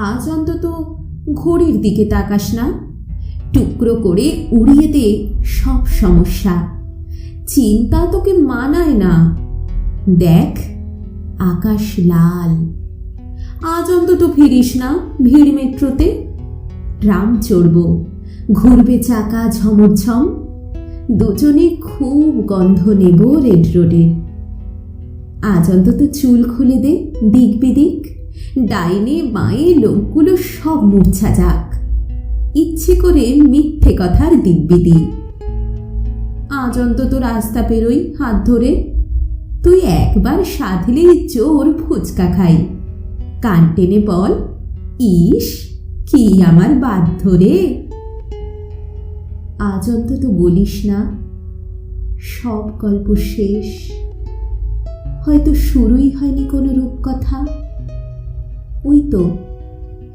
আজ অন্তত ঘড়ির দিকে তাকাস না। টুকরো করে উড়িয়ে দে সব সমস্যা। চিন্তা তোকে মানায় না। দেখ, আকাশ লাল। আজ অন্তত ফিরিস না ভিড় মেট্রোতে। ট্রাম চড়ব, ঘুরবে চাকা ঝমরঝম। দুজনে খুব গন্ধ নেব রেড রোডের আজ অন্তত চুল খুলে দে দিক বিদিক। ডাইনে বাঁয়ে লোকগুলো সব মূর্ছা যাক। ইচ্ছে করে মিথ্যে কথার দিব্যি দিব্যিদি আজ অন্তত রাস্তা পেরোই হাত ধরে। তুই একবার সাধলেই চোর ফুচকা খাই। কান টেনে বল, ইস, কি আমার বাধ্য রে? আজ অন্তত বলিস না, সব গল্প শেষ। হয়তো শুরুই হয়নি কোনো রূপকথা। তো?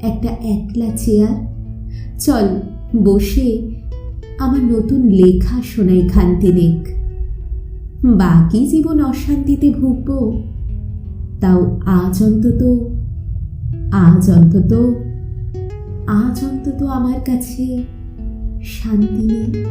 একটা একলা চেয়ার? চল, বসে আমার নতুন লেখা শোনাই খান্তিনেক। বাকি জীবন অশান্তিতে ভুগব? তাও আজ অন্তত আজ অন্তত আজ অন্তত আমার কাছে শান্তি নেই।